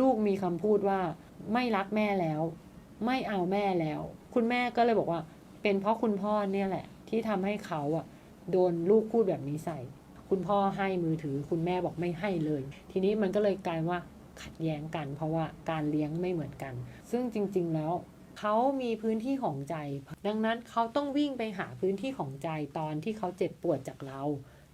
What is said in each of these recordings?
ลูกมีคำพูดว่าไม่รักแม่แล้ว ไม่เอาแม่แล้ว คุณแม่ก็เลยบอกว่า เป็นเพราะคุณพ่อเนี่ยแหละ ที่ทำให้เขาอะโดนลูกพูดแบบนี้ใส่ คุณพ่อให้มือถือ คุณแม่บอกไม่ให้เลย ทีนี้มันก็เลยกลายว่าขัดแย้งกัน เพราะว่าการเลี้ยงไม่เหมือนกัน ซึ่งจริง ๆแล้วเขามีพื้นที่ของใจ ดังนั้นเขาต้องวิ่งไปหาพื้นที่ของใจตอนที่เขาเจ็บปวดจากเรา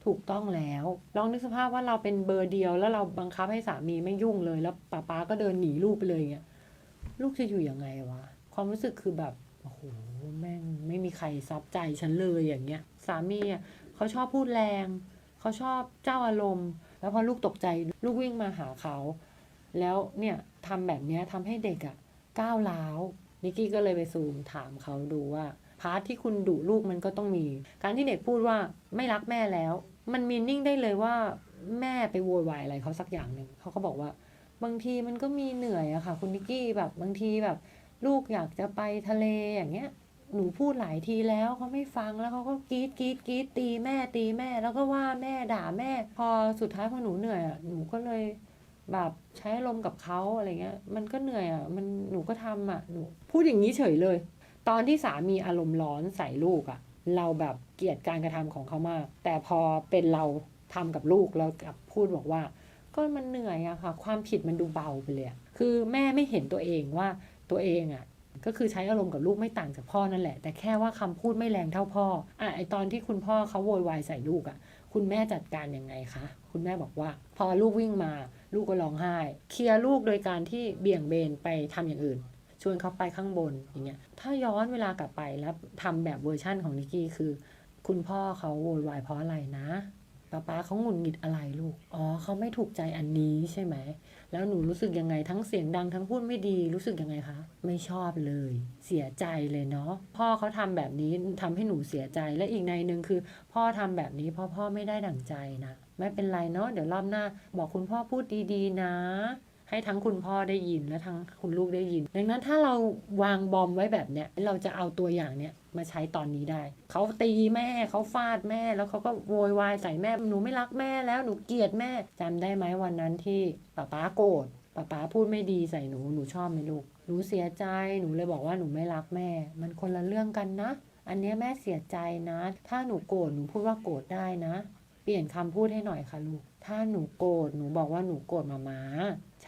ถูกต้องแล้ว ลองนึกสภาพว่าเราเป็นเบอร์เดียว แล้วเราบังคับให้สามีไม่ยุ่งเลย แล้วป้าป๊าก็เดินหนีลูกไปเลยเงี้ยลูกจะอยู่ยังไงวะ ความรู้สึกคือแบบโอ้โหแม่งไม่มีใครซับใจฉันเลยอย่างเงี้ย สามีอะเขาชอบพูดแรง เขาชอบเจ้าอารมณ์ แล้วพอลูกตกใจลูกวิ่งมาหาเขา แล้วเนี่ยทำแบบเนี้ยทำให้เด็กอะก้าวร้าวนิกกี้ก็เลยไปซูมถามเขาดูว่าพาร์ทที่คุณดุลูกมันก็ต้องมี การที่เด็กพูดว่าไม่รักแม่แล้ว มันมีนิ่งได้เลยว่าแม่ไปโวยวายอะไรเขาสักอย่างหนึ่งเขาก็บอกว่า บางทีมันก็มีเหนื่อยอะค่ะ คุณนิกกี้แบบบางทีแบบ ลูกอยากจะไปทะเลอย่างเงี้ย หนูพูดหลายทีแล้วเขาไม่ฟังแล้วเขาก็กรีดกรีดกรีดตีแม่ตีแม่ แล้วก็ว่าแม่ด่าแม่ พอสุดท้ายพอหนูเหนื่อยอะหนูก็เลยแบบใช้อารมกับเขาอะไรเงี้ย มันก็เหนื่อยอะมันหนูก็ทำอะหนูพูดอย่างนี้เฉยเลย ตอนที่สามีอารมณ์ร้อนใส่ลูกอะเราแบบ เกลียดการกระทำของเขามาก แต่พอเป็นเราทำกับลูกเรากลับพูดบอกว่า ก็มันเหนื่อยอะค่ะ ความผิดมันดูเบาไปเลยคือแม่ไม่เห็นตัวเองว่าตัวเองอะก็คือใช้อารมณ์กับลูกไม่ต่างจากพ่อนั่นแหละ แต่แค่ว่าคำพูดไม่แรงเท่าพ่ออะไอตอนที่คุณพ่อเขาโวยวายใส่ลูกอะคุณแม่จัดการยังไงคะ คุณแม่บอกว่า พอลูกวิ่งมาลูกก็ร้องไห้ เคลียร์ลูกโดยการที่เบี่ยงเบนไปทำอย่างอื่น ชวนเขาไปข้างบนอย่างเงี้ย ถ้าย้อนเวลากลับไปแล้วทำแบบเวอร์ชั่นของนิกกี้คือ คุณพ่อเขาโวยวายเพราะอะไรนะป้าป๊าเขาหงุดหงิดอะไรลูก อ๋อเขาไม่ถูกใจอันนี้ใช่ไหม แล้วหนูรู้สึกยังไงทั้งเสียงดังทั้งพูดไม่ดีรู้สึกยังไงคะ ไม่ชอบเลย เสียใจเลยเนาะ พ่อเขาทำแบบนี้ทำให้หนูเสียใจ และอีกในหนึ่งคือ พ่อทำแบบนี้เพ่อพ่อไม่ได้ดั่งใจนะ ไม่เป็นไรเนาะ เดี๋ยวรอบหน้า บอกคุณพ่อพูดดีๆนะ ให้ทั้งคุณพ่อได้ยินและทั้งคุณลูกได้ยิน ดังนั้นถ้าเราวางบอมไว้แบบเนี้ยเราจะเอาตัวอย่างเนี้ยมาใช้ตอนนี้ได้ เขาตีแม่เขาฟาดแม่ แล้วเขาก็โวยวายใส่แม่หนูไม่รักแม่แล้วหนูเกลียดแม่จำได้ไหมวันนั้นที่ป้าป๊าโกรธป้าป๊าพูดไม่ดีใส่หนูหนูชอบไหมลูกหนูเสียใจหนูเลยบอกว่าหนูไม่รักแม่ มันคนละเรื่องกันนะ อันนี้แม่เสียใจนะ ถ้าหนูโกรธหนูพูดว่าโกรธได้นะ เปลี่ยนคำพูดให้หน่อยค่ะลูกถ้าหนูโกรธหนูบอกว่าหนูโกรธมามา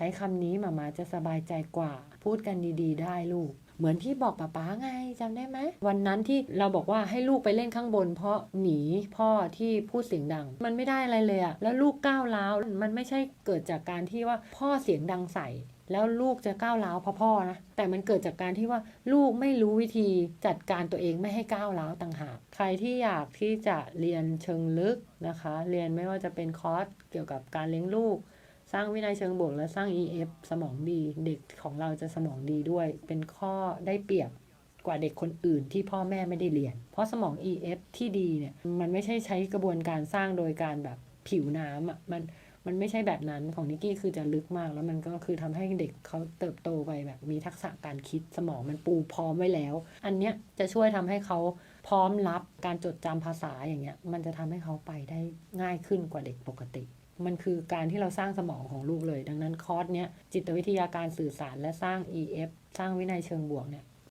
ช้คำนี้มามาจะสบายใจกว่า พูดกันดีๆ ได้ลูก เหมือนที่บอกป๊าป๊าไงจำได้ไหมวันนั้นที่เราบอกว่าให้ลูกไปเล่นข้างบน เพราะหนีพ่อที่พูดเสียงดัง มันไม่ได้อะไรเลยอะแล้วลูกก้าวร้าวมันไม่ใช่เกิดจากการที่ว่าพ่อเสียงดังใส่แล้วลูกจะก้าวร้าวเพราะพ่อนะ แต่มันเกิดจากการที่ว่าลูกไม่รู้วิธีจัดการตัวเองไม่ให้ก้าวร้าวต่างหาก ใครที่อยากที่จะเรียนเชิงลึกนะคะ เรียนไม่ว่าจะเป็นคอร์สเกี่ยวกับการเลี้ยงลูก สร้างวินัยเชิงบวก และสร้าง EF สมองดี เด็กของเราจะสมองดีด้วย เป็นข้อได้เปรียบกว่าเด็กคนอื่นที่พ่อแม่ไม่ได้เรียน เพราะสมอง EF ที่ดีเนี่ยมันไม่ใช่ใช้กระบวนการสร้างโดยการแบบผิวน้ำอะมันมันไม่ใช่แบบนั้นของนิกกี้คือจะลึกมาก แล้วมันก็คือทำให้เด็กเขาเติบโตไปแบบมีทักษะการคิดสมองมันปูพร้อมไว้แล้ว อันเนี้ยจะช่วยทำให้เขาพร้อมรับการจดจำภาษาอย่างเงี้ย มันจะทำให้เขาไปได้ง่ายขึ้นกว่าเด็กปกติ มันคือการที่เราสร้างสมองของลูกเลย ดังนั้นคอร์สเนี้ยจิตวิทยาการสื่อสารและสร้าง EF สร้างวินัยเชิงบวกเนี่ย